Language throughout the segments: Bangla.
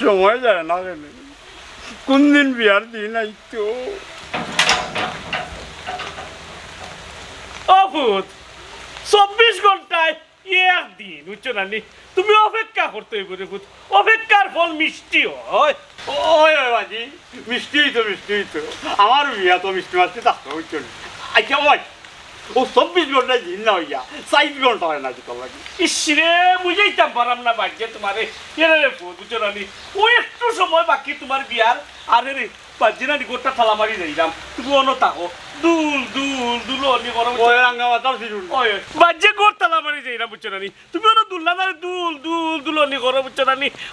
সময় যায় না কেন কোন দিন বিয়ার দিন আইতো অভূত চব্বিশ ঘন্টায় একদিন বুঝছ না নি? তুমি অপেক্ষা করতে হইব রে ভূত অপেক্ষার ফল মিষ্টি হয় ওই বাজি মিষ্টি তো মিষ্টি তো আমার বিয়া তো মিষ্টি মাছটি থাকতে হচ্ছে আচ্ছা ওই ও চব্বিশ ঘন্টায় না হইয়া চাইশ ঘণ্টা হয় না তোর লাগে ইসরে বুঝাইতাম পারাম না বাড়ছে তোমারে এরে বুঝছ ও একটু সময় বাকি তোমার বিয়ার। আরে রে বাজি না নি গোটা থালা মারি যাইলাম তুমি অন্য থাকো দুল দুল দুল অনি করো ওই রাঙ্গা মাতার সিজুন ওই বাজে গোট মারি বুঝছ? তুমি না দুল দুল বুঝছ?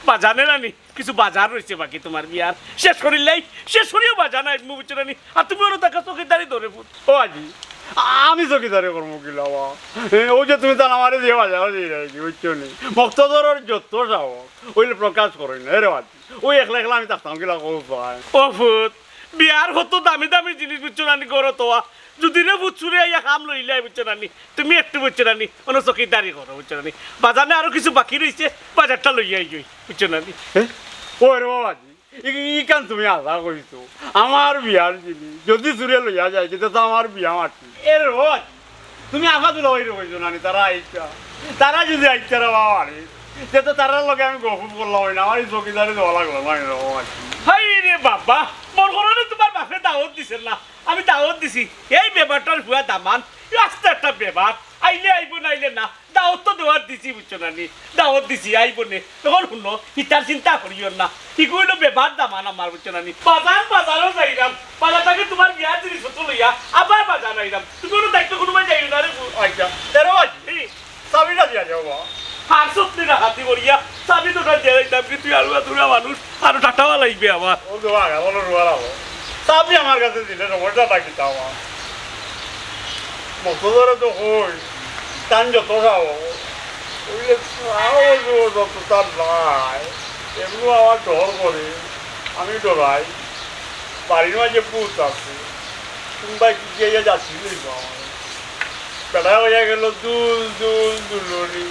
বাজানে না কিছু বাজার রয়েছে বাকি তোমার বিয়ার। শেষ করিলাই শেষ করিও বাজা নাই মু বুঝছ না নি? আর তুমি ওরা টাকা চোখেদারি ধরে ফুট ও আজি। আমি চকিদারে করব কি লাবা ও যে তুমি তার আমার দিয়ে বাজার দিয়ে রাখি বুঝছ নি? মক্তদরের যত যাও ওইলে প্রকাশ করি না রে বাজি। ওই একলা একলা আমি থাকতাম কিলা করব পাই ও ফুট বিয়ার হতো দামি দামি জিনিস বুঝছ না নি করো তোয়া যদি রে বুঝছ রে ইয়া কাম লইলাই বুঝছ না নি তুমি একটু বুঝছ না নি অন্য চকিদারি করো বুঝছ না নি বাজানে আরও কিছু বাকি রয়েছে বাজারটা লইয়াই গই বুঝছ না নি ওই রে বাবাজি ইকান তুমি আশা করিছো আমার বিয়ার জিনিস যদি চুরিয়ে লইয়া যায় সেটা তো আমার বিয়া মাটি এর রোজ তুমি আশা দিল ওই রইছো নানি তারা আইতা তারা যদি আইতা রে বাবা সে তো তারার লগে আমি গফুর করলাম না আমার এই চকিদারি দেওয়া লাগল না বাবাজি হাই রে বাবা মন করো তোমার বাপে দাওয়াত দিছে না আমি দাওয়াত দিছি এই ব্যাপারটার ভুয়া দামান আস্তে একটা ব্যাপার আইলে আইব না আইলে না দাওয়াত তো দেওয়ার দিছি, বুঝছ না নি? দাওয়াত দিছি, আইব নে। তখন শুনো হিতার চিন্তা করিও না। কইলো ব্যাপার দামান আমার, বুঝছ না নি? বাজার, বাজারও যাইরাম। বাজার থেকে তোমার বিয়ার জিনিস তো লইয়া আবার বাজার আইরাম। তুমি কোনো দায়িত্ব কোনোবাই যাইও না রে আচ্ছা তেরো বাজি চাবিটা দিয়া হাতি লাগবে আমার আমার কাছে দিলে রমরটা ডাকি তাও মতদরে তো হই টান যত যাও ওই আরও যত তার নাই এগুলো আমার ডর করে আমি ডরাই বাড়ির মাঝে পুত আছে কোনবাই গিয়ে যাচ্ছি পেটা হয়ে গেল দুল দুল দুলনি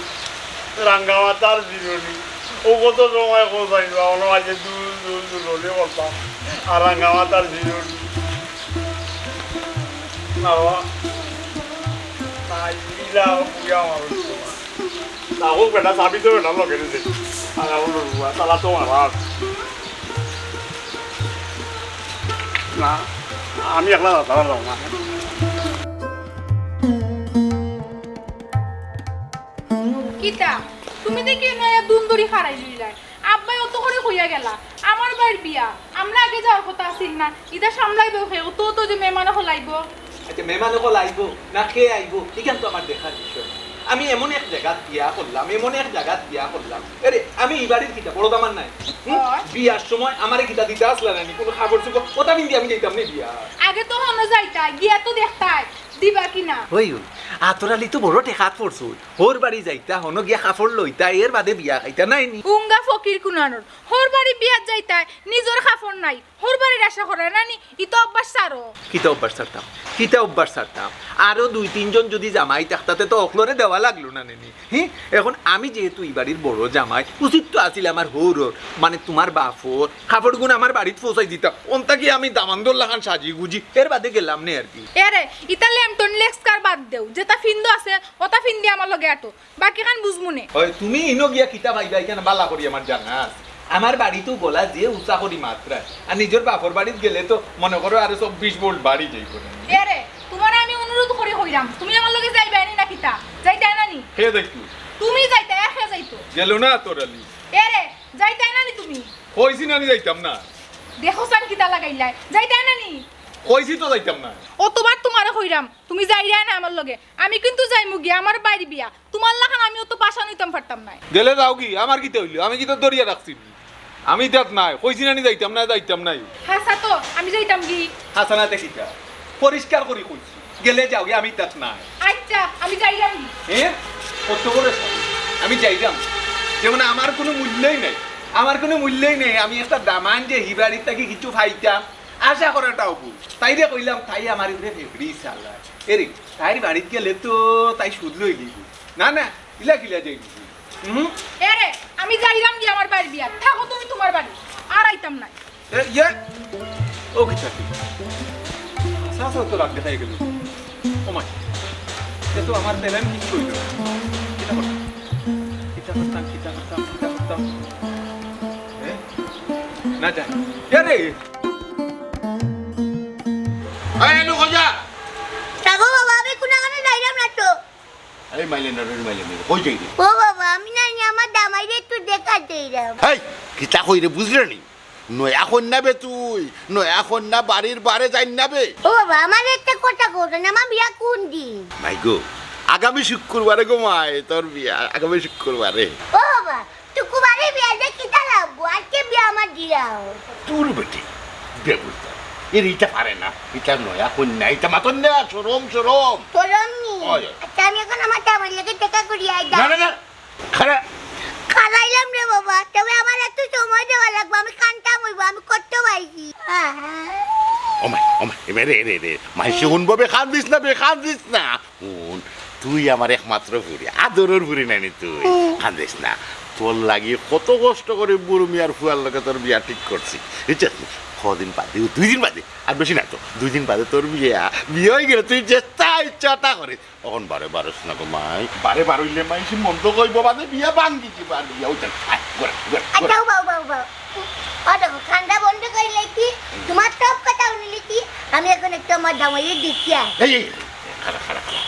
রাঙ্গা মাতার দিলনি ও কত সময় কোথায় আমার মাঝে দুল দুল দুলনি বলতাম আর রাঙ্গা মাতার দিলনি না ও তো তো আব্বাই অত করে কইয়া গেলা। আমার বাড়ির বিয়া। আমরা আগে যাওয়ার কথা আছিল না। ইটা সামলাইব হে, অত তো যে মেহমান হলাইব। আচ্ছা মেহমানসকল আহিব না খেয়ে আহিব এখান তো আমার দেখার বিষয়। আমি এমন এক জায়গাত বিয়া করলাম এমন এক জায়গাত বিয়া করলাম আরে আমি এই বাড়ির কিতা বড় দামান নাই? বিয়ার সময় আমার কিতা দিতে আসলা না কোনো খাবার চুকো ওটা বিন্দি আমি যেতাম না বিয়া? আগে তো হনো যাইতাই গিয়া তো দেখতাই দিবা কিনা হই আতরালি তো বড় টেকাত পড়ছো হোর বাড়ি যাইতা হনো গিয়া কাপড় লইতা এর বাদে বিয়া খাইতা নাই নি? উঙ্গা ফকির কুনানোর হোর বাড়ি বিয়াত যাইতাই নিজের খাফর নাই। হোর বাড়ির আশা করে নানি ইতো অভ্যাস সারো কিতা অভ্যাস ছাড়তাম? কিতা অভ্যাস ছাড়তাম? আরও দুই তিনজন যদি জামাই থাকতাতে তো অকলরে দেওয়া লাগল না নেনি হ্যাঁ এখন আমি যেহেতু এই বাড়ির বড় জামাই উচিত তো আছিল আমার হৌর মানে তোমার বাফর খাবার গুণ আমার বাড়িতে পৌঁছাই দিতাম অন্তা কি আমি দামান্দর লাগান সাজি গুজি? এর বাদে গেলাম নে আর কি। এরে ইতা ল্যামটন লেক্স কার বাদ দেও? যেটা ফিন্দো আছে ওটা ফিন্দি আমার লগে আটো। বাকি খান বুঝমুনে হয় তুমি ইনো গিয়া কিতা ভাইবা এখানে বালা করি আমার জানা আমার বাড়িতেও বলা যে উঁচা করি মাত্রা আর নিজের বাপর বাড়িতে গেলে তো মনে করো আরও চব্বিশ ভোল্ট বাড়ি যাই করে এরে তোমার আমি অনুরোধ করি হইরাম তুমি আমার লগে যাইবে না কিতা? যাইতাই নানি হে দেখু। তুমি যাইতে একে যাইতো। গেল না তোর আলি? এরে যাইতাই নানি তুমি? কইছি না আমি যাইতাম না। দেখো সান কিতা লাগাইলাই যাইতাই নানি কইছি তো যাইতাম না। ও তোমার তোমারে হইরাম। তুমি যাইরাই না আমার লগে। আমি কিন্তু যাইমু গিয়া আমার বাড়ি বিয়া। তোমার লাখান আমি অত পাশা নিতাম পারতাম নাই। গেলে যাও কি? আমার কি হইল? আমি কি তো দরিয়া রাখছি আমি তাত নাই কইছি না নি যাইতাম না যাইতাম নাই। হ্যাঁ তো আমি যাইতাম কি? হাসানা দেখিতা পরিষ্কার করি কইছি গেলে যাও কি আমি তাত নাই। আচ্ছা আমি যাইরাম কি? হ্যাঁ কত করে আমি যাইতাম যেমন আমার কোনো মূল্যই নাই আমার কোনো মূল্যই নেই আমি একটা দামান যে হিবাড়ির থেকে কিছু ফাইতাম আশা করাটাও ভুল। তাই রে কইলাম তাই আমার উপরে ফেফড়ি চালা এরে তাই বাড়িতে গেলে তো তাই সুদ লই না না ইলা কিলা যাই এরে আমি যাইলাম গিয়ে আমার বাড়ির বিয়া থাকো তুমি তোমার বাড়ি। আর আইতাম না এ, ইয়ে! ও কি চাকরি? আসা তো রাখতে তাই গেল। ও মাই এ তো আমার প্ল্যান ঠিক কইল কিতা করতাম? কিতা করতাম কিতা করতাম কিতা করতাম? না জানি। রে? এই নো কজা থাকো বাবা আমি কোনাখানে যাইলাম না তো? এই মাইলে না রে মাইলে কই যাই ও না নি আমার দামাইরে একটু দেখাতে এলাম এই কিতা কই রে বুঝলে নি? নয়া কন্যাবে তুই নয়া কন্যা বাড়ির বারে যাই নাবে। ও বাবা আমার একটা কথা কোথায় আমার বিয়া কোন দিন? ভাই গো আগামী শুক্রবারে গো মাই তোর বিয়া আগামী শুক্রবারে। ও বাবা বাড়ি বিয়া যে কিতা লাগবো আজকে বিয়া আমার দিয়াও তোর বেটে বেবুতা এর ইটা পারে না এটা নয়া কন্যা এটা মাতন না সরম সরম চলম নি? আচ্ছা আমি এখন আমার দামাইলে দেখা করি না না না খারা। খালাইলাম রে বাবা। তবে আমার একটু সময় দেওয়া লাগবে আমি কানটা মইব আমি করতে পারছি। ওমাই ওমাই মাই রে রে রে। মাইসে শুনব বে খান দিস না বে খান দিস না। শুন তুই আমার একমাত্র ভুরি আদরের ভুরি নানি তুই। খান দিস না। তোর লাগি কত কষ্ট করে বুড়ো মিয়ার ফুয়ার লোকে তোর বিয়া ঠিক করছি। বুঝছিস? কদিন বাদে দুই দিন বাদে আর বেশি না তো দুই দিন বাদে তোর বিয়া বিয়ে হয়ে গেলে তুই চেষ্টা ইচ্ছাটা করে। তখন বারে বারোস না গো মাই বারে বারইলে মাই সে মন তো কইব বাদে বিয়া ভাঙ্গি কি বার বিয়া ওইটা বাবু বাবু বাবু ও ঠান্ডা বন্ধ করে লেখি তোমার সব কথা শুনলি কি? আমি এখন একটু আমার দামাইলে দেখি এই খারা খারা খারা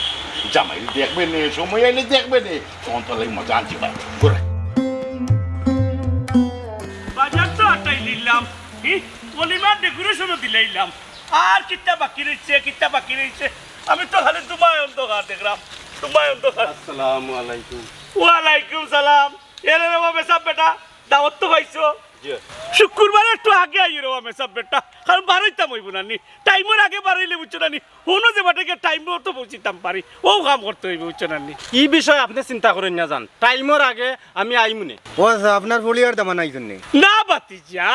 জামাই দেখবে নে সময় এলে দেখবে নে। তখন তো লাগে মজা আনছি ভাই হি পলিমার ডেকোরেশনও দিলাইলাম। আর কিতা বাকি রয়েছে কিতা বাকি রয়েছে আমি তো খালি দুবাই অন্ধকার দেখলাম। দুবাই অন্ধকার। আসসালামু আলাইকুম। ওয়ালাইকুম সালাম। এরে বাবা বেসা বেটা দাওয়াত তো পাইছো। শুক্রবার একটু আগে আই রে বাবা সব বেটা কারণ বারোইতাম হইব না নি। টাইমের আগে বারোইলে বুঝছ না নি। কোনো যে বাটাকে টাইম মতো পৌঁছিতাম পারি। ও কাম করতে হইব বুঝছ না নি। কি বিষয় আপনি চিন্তা করেন না যান টাইমের আগে আমি আইমুনে ও আপনার ফলিয়ার দামান আইছেন নি না বাতি যা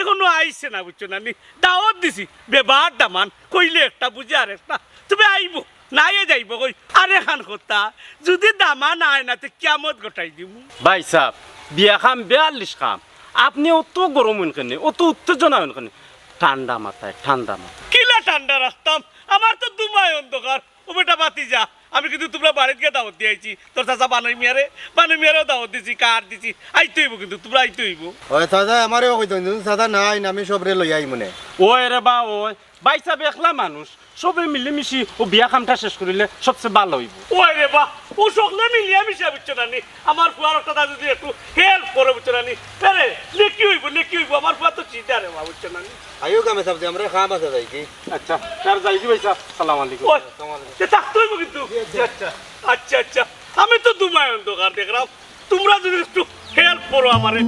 এখনও আইছে না বুঝছ না নি। দাওয়াত দিছি বেবার দামান। কইলে একটা বুঝে আর একটা। তুমি আইব নাই যাইব কই। আরে খান কথা যদি দামা নাই না তো কেমত গোটাই দিব ভাই সাহ বিয়া খাম বেয়াল্লিশ খাম। আপনি অত গরম কেনে? অত উত্তেজনা কেনে? ঠান্ডা মাথায় ঠান্ডা মাথায়। কিলা ঠান্ডা রাখতাম আমার তো দুমায় অন্ধকার। ও বেটা বাতি যা। আমি কিন্তু তোমরা বাড়িতে গিয়ে দাওয়াত দিয়েছি তোর চাচা বানাই মিয়ারে বানাই মিয়ারেও দাওয়াত দিছি কার দিছি। আইতে হইব কিন্তু তোমরা আইতে হইব। ওই দাদা আমারও কইতেন দাদা নাই না আমি সবরে লই আই মনে ও রে বা ওই। ভাই সাহেব একলা মানুষ। সবে মিলেমিশি ও বিয়া খামটা শেষ করিলে সবচেয়ে ভালো হইব। ওই রে বা ও সকলে মিলিয়ে মিশে বুঝছ না নি আমার ফুয়ার একটা দাদু যদি একটু হেল্প করে বুঝছ না নি আরে লেকি হইব লেকি হইব আমার ফুয়া তো চিন্তা রে বা বুঝছ না নি আইও কামে সাবতে আমরা খাম আছে যাই কি? আচ্ছা তার যাইছি ভাই সাহেব সালাম আলাইকুম। ওই সে থাকতে হইব কিন্তু। আচ্ছা আচ্ছা আচ্ছা। আমি তো দুমায় অন্ধকার দেখলাম। তোমরা যদি একটু হেল্প করো আমারে।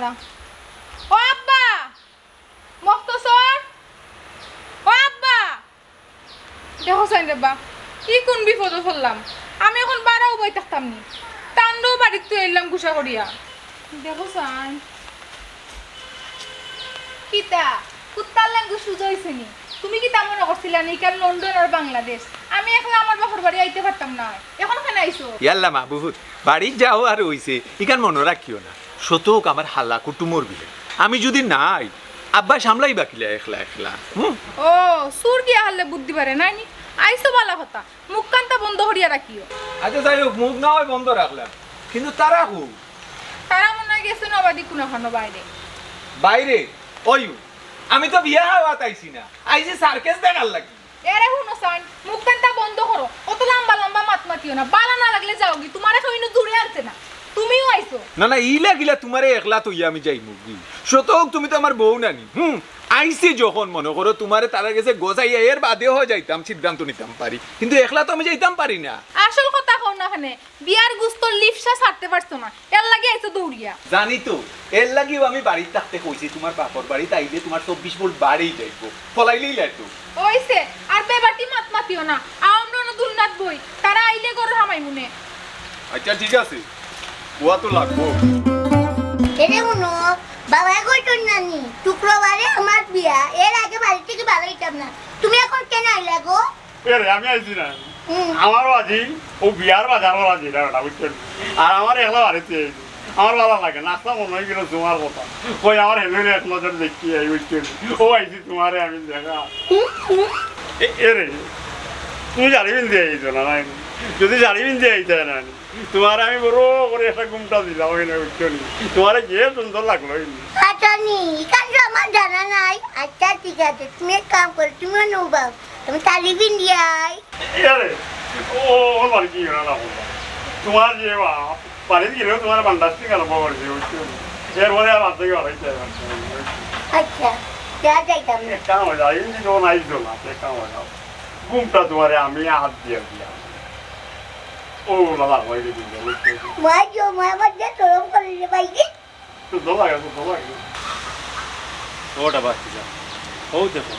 মারা ও আব্বা! মক্তসর? ও আব্বা! দেখো সাইন রেব্বা কি কোন বিপদে ফেললাম আমি এখন বাড়াও বই থাকতাম নি। তান্ডও বাড়িতে তুই এলাম গুসা করিয়া। দেখো সাইন কিতা? কুত্তার ল্যাঙ্গু সুযোগ হয়েছে নি। তুমি কি তেমন করছিলা নি কারণ লন্ডন আর বাংলাদেশ? আমি এখন আমার বাপর বাড়ি আইতে পারতাম না। এখন কেন আইসো ইয়াল্লা মাহবুব, বাড়ি যাও আর হইছে ইকান মনে রাখিও না। শতক আমার হাল্লা কুটুমর বিলে আমি যদি নাই আব্বা সামলাই বাকিলা একলা একলা হুম? ও সুর গিয়া হারলে বুদ্ধি পারে নাই নি আইসো বালা কথা মুখ কান্তা বন্ধ করিয়া রাখিও। আচ্ছা যাই হোক মুখ না হয় বন্ধ রাখলাম। কিন্তু তারা হু? তারা মনে হয় গেছে নবাদি কোনো খানো বাইরে। বাইরে? ওই আমি তো বিয়া হওয়া তাইছি না। আইছি সার্কেস দেখার লাগি। এরে হুনো সাইন মুখ কান্তা বন্ধ করো। অত লম্বা লম্বা মাত মাতিও না। বালা না লাগলে যাও কি তোমার এখন দূরে আনছে না। তুমিও আইসো না না ইলা গিলা তোমারে একলা তো আমি যাই মুগি শতক তুমি তো আমার বউ নানি হুম? আইসি যখন মনে করো তোমারে তারা গেছে গোসাইয়া এর বাদেও যাইতাম সিদ্ধান্ত নিতাম পারি। কিন্তু একলা তো আমি যাইতাম পারি না। আসল কথা কও না এখানে বিয়ার গুস্ত লিপসা ছাড়তে পারছ না এর লাগে আইছো দৌড়িয়া। জানি তো এর লাগিও আমি বাড়িতে থাকতে কইছি তোমার বাপর বাড়িতে আইলে তোমার চব্বিশ ভোল্ট বাড়েই যাইব। ফলাইলেই লাগতো ওইছে আর বেবাটি মাত মাতিও না আমরা না দুলনাথ বই তারা আইলে গরু হামাই মুনে আচ্ছা ঠিক আছে। তো লাগবো। এরে শুনো বাবা কইতো নানি শুক্রবারে আমার বিয়া। এর আগে বাড়ি থেকে ভালো হইতাম না। তুমি এখন কেন আইলা গো? এরে আমি আইছি না। আমারও আজি ও বিয়ার বাজারও আজি না ওটা বুঝছেন? আর আমার একলা বাড়িতে আমার ভালো লাগে নাস্তা মনে হয় গেল তোমার কথা। কই আমার হেলুরে এক নজর দেখি আই বুঝছেন? ও আইছি তোমারে আমি দেখা। এ- এরে তুমি জানি বিন দিয়ে আইছো না যদি জানি বিন দিয়ে আইতে না তোমার আমি বড় করে একটা ঘুমটা দিলাম ওই না। তোমার যে সুন্দর লাগল আচ্ছা নি তো আমার জানা নাই। আচ্ছা ঠিক আছে তুমি এক কাম করো তুমিও নৌবাও তুমি তালি বিন দিয়াই আরে ও ওর কি না বলবা তোমার যে বা বাড়িতে গেলেও তোমার গেল বাবার যে বুঝছেন এরপরে আর বাচ্চা গেল আচ্ছা যা যাইতাম না কাম হয়ে যায় এমনি যখন আইসো না কাম হয়ে যাও। ঘুমটা তোমারে আমি হাত দিয়ে দিলাম। ও দাদা গেছে মা জো মা মধ্যে তরম করে রে বাইকে তো দোলা গেছে দোলা গেছে। ওটা বাকি যা। ও দেখো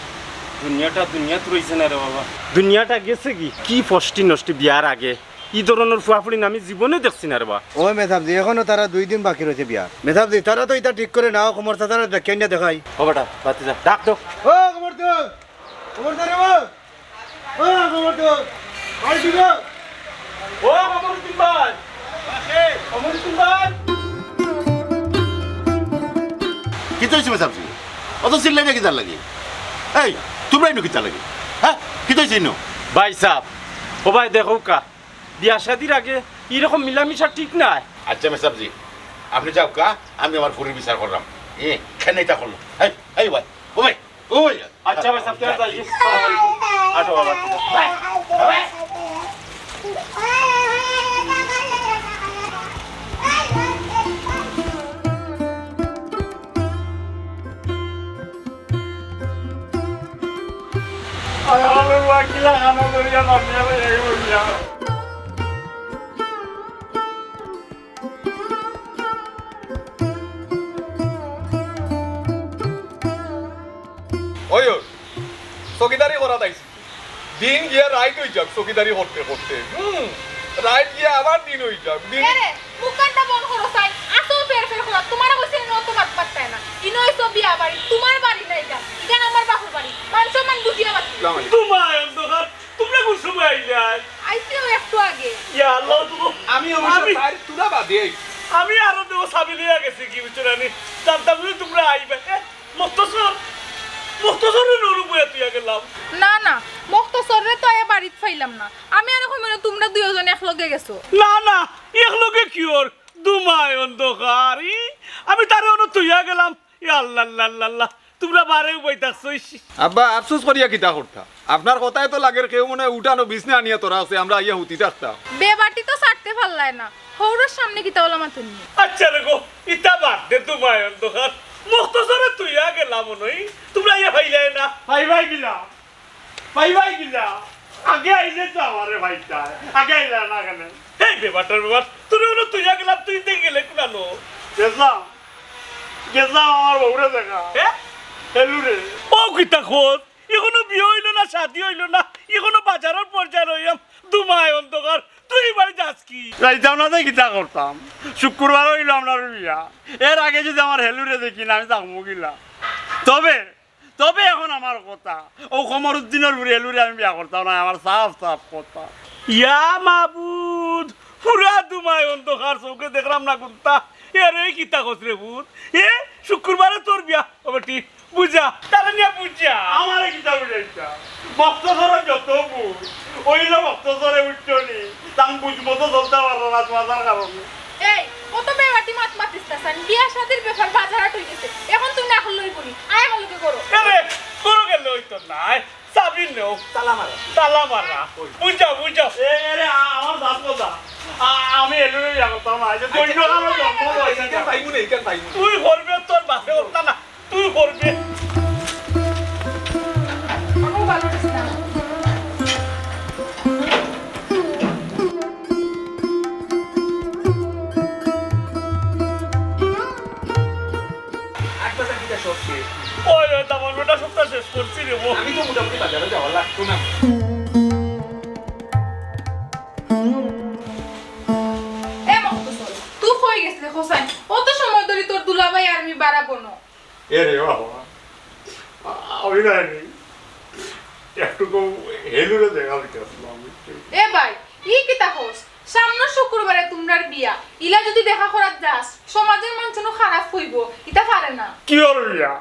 দুনিয়াটা দুনিয়াত রয়েছে না রে বাবা। দুনিয়াটা গেছে কি? কি ফষ্টি নষ্টি বিয়ার আগে। ই ধরনের ফুয়াফুড়ি আমি জীবনে দেখছি না রে বা। ও মেধাবজি এখনও তারা দুই দিন বাকি রয়েছে বিয়া। মেধাবজি তারা তো এটা ঠিক করে নাও কমর তারা দেখেন না দেখাই। ও বেটা বাতি যা ডাক তো। ও কমর তো কমর তো রে ও ও কমর তো ও অমরুদ্দিন ভাই অমরুদ্দিন ভাই কি তো হয়েছে মেসাবজি অত চিল্লাই না কি লাগে? এই তোমরাই নো কি লাগে? হ্যাঁ কি তো হয়েছে ইনো? ভাই সাহ ও ভাই দেখো কা বিয়া শাদির আগে এরকম মিলামিশা ঠিক নাই। আচ্ছা মেসাবজি আপনি যাও কা আমি আমার ফুরির বিচার করলাম। এ কেন এটা করল। এই এই ভাই ও ভাই ও ভাই। আচ্ছা ভাই সাহ যাই আটো বাবা। বাকিলা ওই, চকিদারি করা তাইছি দিন গিয়া রাইট হয়ে যাক চকিদারি করতে করতে হুম রাইট গিয়া আবার দিন হয়ে যাক দিন মুখটা বন্ধ করো সাই আসো ফের ফের করো তোমার কইছে নো তো পাত্তায় না। ইনো হইছো বিয়া বাড়ি তোমার বাড়ি না এটা। এটা আমার বাপের বাড়ি। মান সম্মান বুঝিয়া আলাইকুম। তোমায় অন্ধকার তোমরা কোন সময় আইলে? আইছিও একটু আগে। ইয়া আল্লাহ তুমি আমি অবশ্য আমি- তার তুলা বাদে। আমি আরও দেবো সাবি লিয়া গেছি কি বুঝছ না জানতাম তোমরা আইবে। মস্তসর মস্তসরে নরু বইয়া তুই গেলাম। না না মক্তসরে তো এ বাড়িত ফাইলাম না। আমি আর কইলো তোমরা দুইজন একলগে গেছো। না না একলগে কি ওর দুমায় অন্ধকার আমি তারে অনু তুইয়া গেলাম। আল্লাহ আল্লাহ আল্লাহ, আল্লাহ। তোমরা বারে বইতাছ আব্বা আফসোস করিয়া কিতা করতা? আপনার কথাই তো লাগের কেউ মনে উঠানো বিছনা আনিয়া তোরা আছে আমরা আইয়া হুতি থাকতাম বেবাটি তো ছাড়তে পারলায় না। হৌরের সামনে কি তাওলা মাতুন আচ্ছা রে গো ইতা বাদ দে দুমায় অন্ধকার। মস্তসরে তুইয়া গেলাম নই তোমরা ইয়া ভাইলে না। ভাই ভাই গিলা। ভাই ভাই গিলা। আগে আইলে তো আমারে ভাইটা আগে আইলে না কেন এই বেবাটার অনু তুইয়া গেলাম তুই দেখে গেলে কুনানো গেছলাম। গেছলাম আমার বউরে দেখা। হেলুরে ও কিতা খোঁজ? এখনও বিয়ে হইল না শাদি হইল না এখনও বাজারের পর্যায়ে রইলাম। দুমায় অন্ধকার তুই বাড়ি যাস কি? যাইতাম না তো গীতা করতাম? শুক্রবার হইল আপনার বিয়া। এর আগে যদি আমার হেলুরে দেখি না আমি যাব গিলা। তবে তবে এখন আমার কথা। ও কমর উদ্দিনের হেলুরে আমি বিয়া করতাম না আমার সাফ সাফ কথা। ইয়া মাবুদ! পুরা দুমায় অন্ধকার চৌকে দেখলাম না কুন্তা এর কিতা খোঁজ রে বুধ এ শুক্রবারে তোর বিয়া। ও বেটি বুঝা তারা নিয়ে বুঝা আমার গীতা বুঝাইতা বক্তসরে যত বুঝ ওইলে বক্তসরে উঠছনি তাম বুঝব তো চলতে পারো না তোমার কারণে এই কত বেবাটি মাত মাতিস তাসান বিয়া শাদির ব্যাপার বাজারাট হই গেছে। এখন তুমি এখন লই বলি আয় হলকে করো আরে করো গেল হইতো নাই। চাবি নেও তালা মারা তালা মারা তুই করবে তুই করবে ওই ওই তামার বেটা সপ্তাহ শেষ করছি রে আমি তো মোটামুটি বাজারে লাগতো না। দুলাভাই আর আমি বাড়াবো না। এ রে বাবা আমি জানি। একটুকু হেলুরে দেখা এ ভাই ই কিতা হোস সামনের শুক্রবারে তোমরার বিয়া। ইলা যদি দেখা করার যাস সমাজের মানুষ খারাপ হইব ইটা পারে না। কি ওর বিয়া?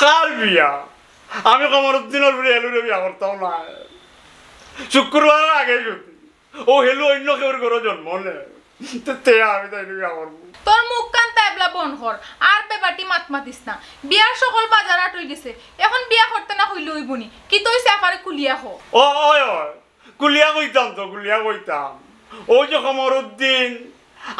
কার বিয়া? আমি কমরুদ্দিনের বিয়ে হেলুরে বিয়া করতাম না। শুক্রবার আগে যদি। ও হেলু অন্য কেউর ঘরে জন্ম নে তে আমি তাই বিয়া করব। তোর মুখ কান তাইবলা বন হর আর বেবাটি মাত মাতিস না। বিয়ার সকল বাজার আট হয়ে গেছে। এখন বিয়া করতে না হইলে হইবনি কি তুই সেফারে কুলিয়া হো। ও ওই ওই কুলিয়া কইতাম তো, কুলিয়া কইতাম। ও যে কমরুদ্দিন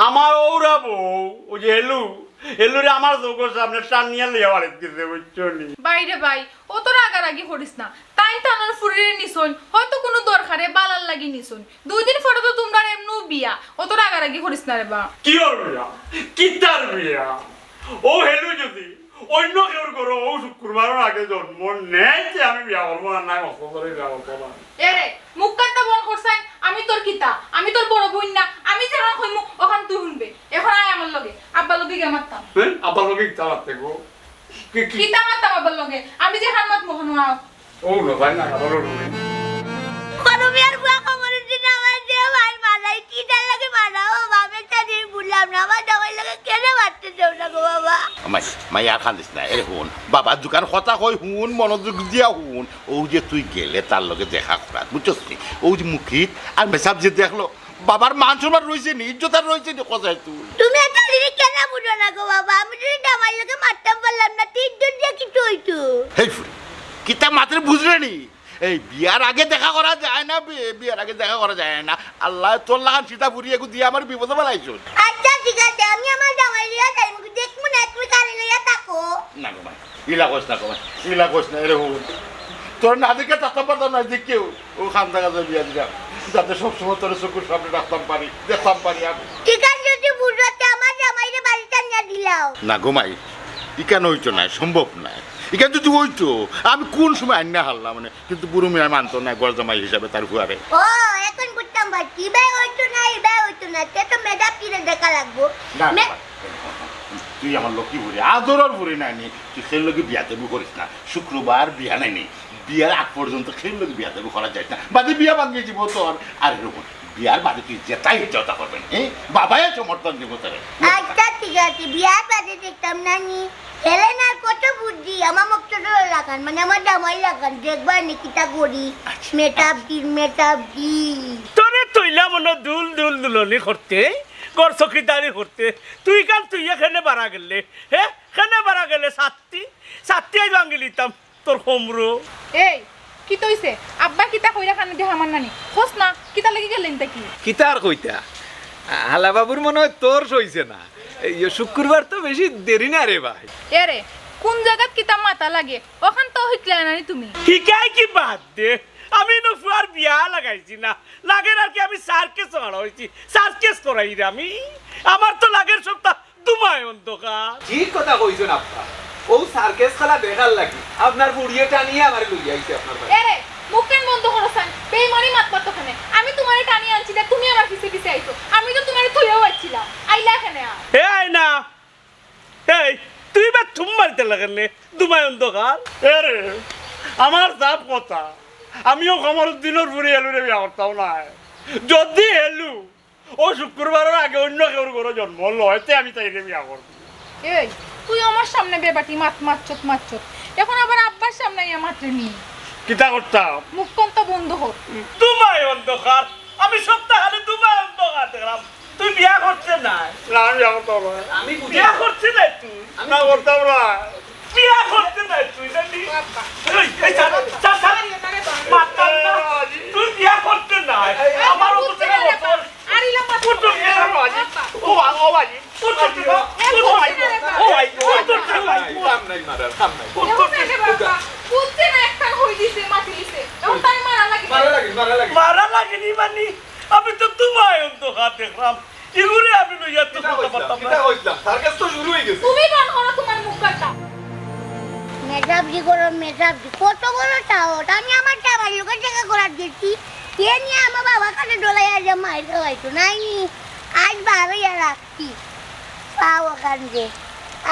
আমার ওরা বউ ও যে হেলু হেলুরে আমার চোখের সামনে টান নিয়ে লিয়া বাড়ি গেছে বুঝছ নি? বাইরে ভাই ও তোর আগারাগি করিস না। তাই টানার ফুরিয়ে নিছন হয়তো কোনো দরকারে বালার লাগি নিছন। দুই দিন পরে তো তোমরা এমনু বিয়া। ও তোর আগারাগি করিস না রে বা। কি ওর বিয়া? কি তার বিয়া? ও হেলু যদি অন্য কেউর করো ও শুক্রবারের আগে জন্ম নেয় যে আমি বিয়া করব না নাই অত করে বিয়া করব না। এরে বন করছাই আমি তোর কিতা? আমি তোর বড় বোন না আমি যেখান হইমু ওখান তুই শুনবে। এখন আয় আমার লগে আব্বার লগে গে মারতাম। হ্যাঁ আবার লোকে ইচ্ছা লাগতে গো? কি কি? কিতা মারতাম আব্বার লগে? আমি যেখান মাত মোহন আও। ও না ভাই না আবার লোকে করবি আর বুয়া কমরুদ্দিন আমার যে ভাই মারাই কি তার লাগে মারাও বাপের তাদের বললাম না আমার জামাই লাগে কেন মারতে দেও না গো বাবা মাই মাই আর খান্দিস না এরে শুন বাবার দোকান কথা কই শুন মনোযোগ দিয়া শুন। ও যে তুই গেলে তার লগে দেখা করা বুঝছস নি? ও যে মুখিত আর মেসাব যে দেখল বাবার মান সম্মান রয়েছে নি ইজ্জত আর রয়েছে নি কোথায় তুই। তুমি এত দিদি কেন বুঝো না গো বাবা? আমি যদি জামাই লাগে মারতাম পারলাম না তিনজন দিয়ে কিছু হইতো হেই ফুরি কিতা মাত্র বুঝলে নি? এই বিয়ার আগে দেখা করা যায় না বিয়ার আগে দেখা করা যায় না। আল্লাহ তোর লাগান সীতা ফুরি এগু দিয়ে আমার বিপদে বেলাইছ আছে আমি আমার জামাই লিয়া যাই মুখ দেখব না তুমি কানে লইয়া থাকো। না গো ভাই ইলা কইস না গো ভাই ইলা কইস না এরে হুন তোর না দেখে তাতে পারতাম না যে কেউ ও খান দেখা যায় বিয়া দিলাম যাতে সবসময় তোর চকুর সামনে রাখতাম পারি দেখতাম পারি আমি। ঠিক আছে যদি বুঝতে আমার জামাইরে বাড়িতে নিয়ে দিলাও। না ঘুমাই ইকান হইতো না সম্ভব না। ইকান যদি হইতো আমি কোন সময় আন্না হারলাম মানে কিন্তু বুড়ো মেয়ে মানতো না গরজামাই হিসাবে তার হুয়ারে। ও এখন বুঝতাম ভাই কি ব্যয় হইতো না এই ব্যয় হইতো না তে তো মেধা কিনে দেখা লাগবো। না ভাই, তুই আমার লক্ষ্মী বুড়ি আদরের বুড়ি নাই নি। তুই সেই লোকে বিয়া দেবু করিস না শুক্রবার বিয়া নাই নি। বিয়ার আগ পর্যন্ত সেই লোকে বিয়া দেবু করা যায় না। বাদে বিয়া ভাঙিয়ে দিব তোর আর এরকম বিয়ার বাদে তুই যেটাই ইচ্ছা করবেন হ্যাঁ বাবাই সমর্থন দিব তোরে আচ্ছা ঠিক আছে বিয়ার বাড়ি দেখতাম না নি। হেলেনার কত বুদ্ধি আমার মুখ ছোট লাগান মানে আমার জামাই লাগান দেখবার নিকিতা করি। মেটাপ দি মেটাপ দি। তোরে তৈলা মনে দুল দুল দুলনি করতে গর চকিদারি করতে। তুই কাল তুই এখানে বাড়া গেলে হে? খেনে বাড়া গেলে সাতটি সাতটি আই ভাঙিলিতাম তোর হোমরো। এই কি তইছে আব্বা কিতা কইরা খানে দেখা মান নানি। হোস না কিতা লাগি গেলেন তাকি কিতা আর কইতা? হালা বাবুর মনে হয় তোর সইছে না। এই শুক্রবার তো বেশি দেরি না রে ভাই। এরে কোন জায়গাত কিতা মাথা লাগে? ওখান তো হইকলে নানি তুমি। শিকাই কি বাদ দে? আমি নফুয়ার বিয়া লাগাইছি না। লাগের আর কি আমি সার্কেস করা হয়েছি সার্কেস করাই রে আমি। আমার তো লাগের সপ্তাহ দুমায় অন্ধকার। ঠিক কথা কইছেন আপা ও সার্কেস খেলা দেখার লাগি আপনার বুড়িয়ে টানিয়ে আমার লইয়া আইছে আপনার ভাই এরে মুখ কান বন্ধ করো সান? বেইমানি মাত মাত ওখানে। আমি তোমারে টানি আনছি না তুমি আমার পিছে পিছে আইছো। আমি তো তোমারে থইয়াও আইছিলাম। আইলা আ হে আই না এই তুই বা থুম মারিতে লাগালে দুমায় অন্ধকার। এরে আমার চাপ কথা। আমিও কমরুদ্দিনের বুড়ি হেলুরে বিয়া করতাম না যদি হেলু ও শুক্রবারের আগে অন্য কেউ ঘরে জন্ম লয় তে আমি তাইলে বিয়া করব। এই তুই আমার সামনে বেবাটি মাত মারছত মারছত এখন আবার আব্বার সামনে ইয়া মাত্রে নি কিতা করতাম? কোন তো বন্ধ হোক দুমায় অন্ধকার। আমি সপ্তাহে দুমায় অন্ধকার দেখলাম। তুই বিয়া করতে নাই? না আমি করতাম না। আমি বিয়া করতে নাই তুই? না করতাম না। বিয়া করতে নাই তুই জানি। এই, এই, ছাড়, ছাড়, ছাড়। মারতাম না। তুই বিয়া করতে নাই? আমার উপর থেকে আরিলা মাত পুত্র বিয়া বাজি ও ও বাজি না মারা আমি তো দুমায় অন্ধকার দেখলাম এগুলো আমি লইয়া তো কথা হয়ে গেছে তুমি কোন করো তোমার মুখ কাটা মেজাবজি করো মেজাবজি কত বড় টাওট আমি আমার জামাই লোকের জায়গা করার গেছি এ নিয়ে আমার বাবা কাছে ডোলাই যে মায়ের খাওয়াইতো নাই নি আজ বারোই রাখছি পাও ওখান যে।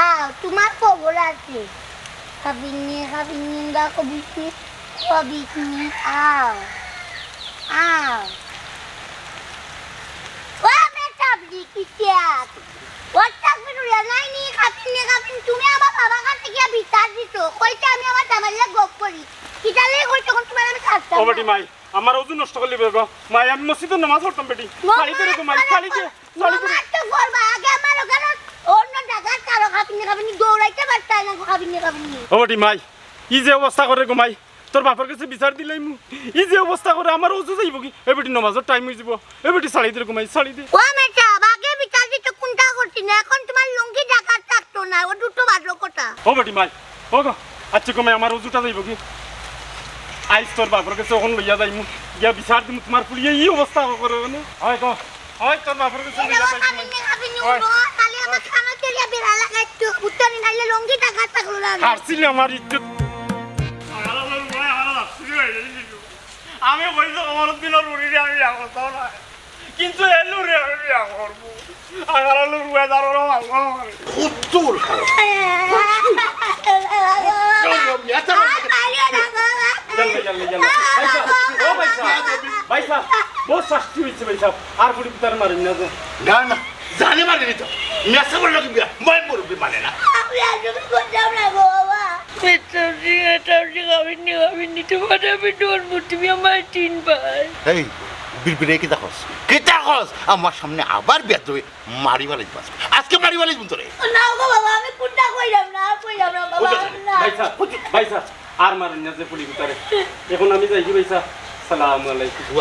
আও তোমার খবর আছে খাবিনি খাবিনি বা কবিনি কবিনি আও আও ও মেজাবজি কিসিয়াত ওয়াটসঅ্যাপ ভিডিও নাই নি তুমি আমার বাবার কাছে গিয়ে বিচার দিছো। কইতে আমি আমার জামাইলে গপ করি। কিটালে কই তখন তোমার আমি ছাড়তাম ও বেটি মাই আমার ওজন নষ্ট করলি বেগো। মাই আমি মসজিদে নামাজ পড়তাম বেটি। শাড়ি দে গো মাই শাড়ি দে শাড়ি দে তো করবা আগে আমার ওখানে অন্য জায়গায় খাপিন দৌড়াইতে পারতাই না খাপিন নি খাপিন ও বেটি মাই ই যে অবস্থা করে গো মাই তোর বাপের কাছে বিচার দিলাই মু। ই যে অবস্থা করে আমার ওজু যাইব কি? এ বেটি টাইম হয়ে যাব। এ বেটি শাড়ি দে গো মাই শাড়ি দে। ও মেটা আগে বিচার দিতে কোনটা করছি না? এখন তোমার লুঙ্গি জায়গা থাকতো না ও দুটো বাজলো কোটা ও বেটি মাই ও গো আচ্ছা গো মাই আমার ওজুটা যাইব কি? আইস তোর বাপের কাছে ওখান লইয়া যাইমু গিয়া বিচার দিমু তোমার পুলিয়ে ই অবস্থা করে মানে। হয় গো। হয় তোর বাপের কাছে লইয়া যাইমু খাপিন নি খাপিন খালি আমার খানা তেলিয়া বেড়া লাগাইতো উত্তরে নাইলে লুঙ্গি জায়গা থাকল না হারছিলি আমার ইজ্জত আমি বলছি আমার দিনের উড়িয়ে আমি বিয়া করতাম না। কিন্তু এলু রে আমি বিয়া করব। আমার আলু রুয়ে দাঁড়ানো ভালো উত্তর জানলে জানলে জানলে। ভাইসা ও ভাইসা ভাইসা বহুত শাস্তি হয়েছে ভাইসা আর পুরি তার মারিন না যে না না জানে তো। মেসা করল কি বিয়া? মই মুরব্বী মানে না। এই বিরবিরে কি দেখস কি দেখস আমার সামনে আবার বিয়া তুই মারি বালিস বাস আজকে মারি বালিস বুঝতো রে। ভাইসা ভাইসা আর মারিন না যে পুরি তারে এখন আমি যাই কি ভাইসা। সালাম আলাইকুম।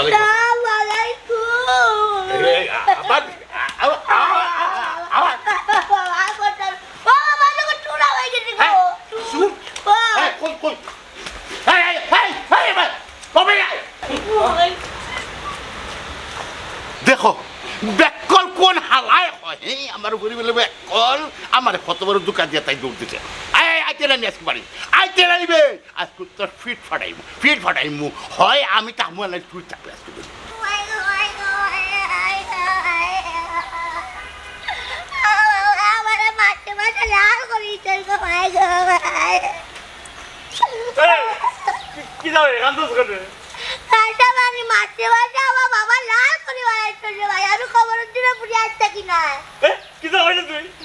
দেখো বেকল কোন হালায় হয়? আমার উপরে বলে বেকল। আমার কত বড় দোকান দিয়ে তাই দৌড় দিতে রানি আজকে বাড়ি আইতে রানিবে আজকে তোর ফিট ফাটাইমু ফিট ফাটাইমু। হয় আমি তাহমু আলাই তুই থাকবে আজকে কি যাবে এখান করে আমি খবর দিনে পুরি আসতে কি না কি যাবে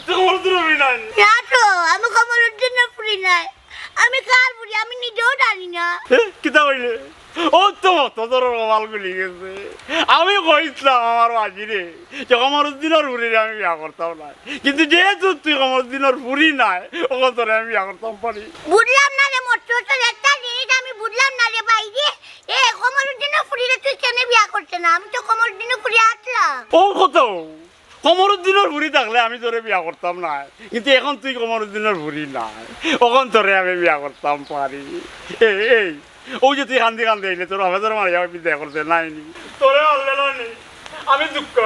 তুই নাই না তো আমি খবর দিনে পুরি নাই। আমি কার পুরি? আমি নিজেও জানি না। কিতা হইলে ও তো তোর মাল গুলি গেছে। আমি কইছিলাম আমার বাজিরে যে আমার দিনের ফুরি আমি বিয়া করতাম না কিন্তু যেহেতু তুই আমার দিনের নাই ওখান তোরে আমি বিয়া করতাম পারি? বুঝলাম না রে মোট একটা জিনিস আমি বুঝলাম না রে ভাই রে। এ কমরুদ্দিনও ফুরিরে তুই কেন বিয়া করছে না? আমি তো কমরুদ্দিনও ফুরি আসলাম ও কত? কমরুদ্দিনের ভুড়ি থাকলে আমি তোরে বিয়া করতাম না কিন্তু এখন তুই কমরুদ্দিনের ভুড়ি নাই। ওখান তোরে আমি বিয়া করতাম পারি এই ওই যে তুই কান্দি কান্দি আইলে তোর হবে তোর মারি আমি বিয়া করতে নাই নি? তোরে আনলে না নি? আমি দুঃখ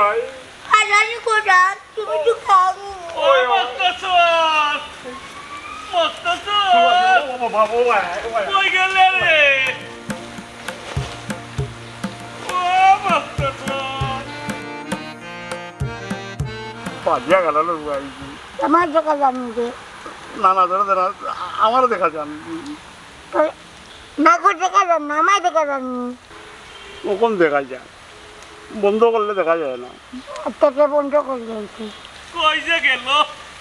আর আমি কোটা তুমি তো খাব ওই মস্তাসন মস্তাসন বাবু কই গেলে রে ও মস্তাসন পাজিয়া গেল রুয়াইছি আমার দেখা রে না না ধরে ধরে আমারও দেখা যান না দেখা জান না আমায় দেখা জানি কখন দেখা যায় বন্ধ করলে দেখা যায় না আত্মাকে বন্ধ করে দিয়েছি কই যে গেল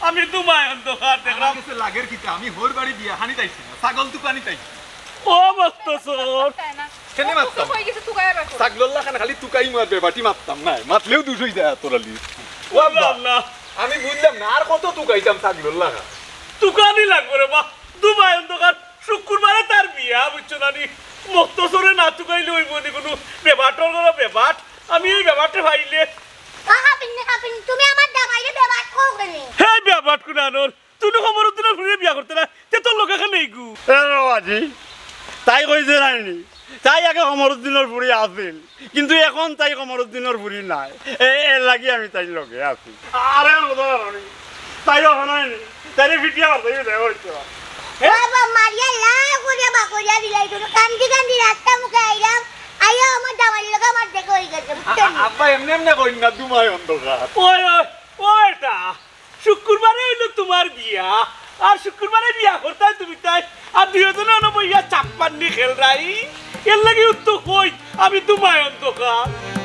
আমি তোমায় অন্ধকার দেখলাম লাগের কিতা আমি হোর বাড়ি বিয়া হানি তাইছি না ছাগল তুকানি তাইছি ও মস্তাসন কেনে মারতাম খান খালি তুকাই মারবে বাটি মারতাম না মারলেও দুষ হয়ে যায় তোরালি ও আব্বা, না। আমি বুঝলাম না আর কত তুকাইতাম ছাগলল্লা খা দোকানই লাগবে রে বা দুবাই অন্ধকার শুক্রবারে তার বিয়া বুঝছ না নি মক্তসরে না তুকাইলে ওই বনি কোনো। বেবাটর কোনো বেবাট। আমি এই বেবাটে ভাইলে। তুমি আমার ব্যবহার করো কেন? হে বেবাট কোন আনোর খবর বিয়া করতে না। তে তোর লোক এখানে গু। আজি। তাই কইছে নাইনি। তাই আগে কমরুদ্দিনের ফুরি আছিল। কিন্তু এখন তাই কমরুদ্দিনের ফুরি নাই। এ এর লাগি আমি তাই লগে আছি। আরে কথা তাই নাই তাই ভিটিয়া বার্তা দেওয়া হচ্ছে বাবা মারিয়া লাল করে বাকরিয়া দিলাই তো কান্দি কান্দি রাস্তা মুখে আইলাম। আইয়া আমার জামাই লোক আমার দেখে গেছে। বুঝছেন আব্বা এমনি এমনি কই না দুমাই অন্ধকার ওই ওই ওইটা শুক্রবারে হইল তোমার বিয়া। আর শুক্রবারে বিয়া করতে তুমি তাই। আর দুজনে অনবইয়া চাপ্পান্নি খেল রাই এর লাগে উত্তর কই? আমি তোমায় অন্ধকার।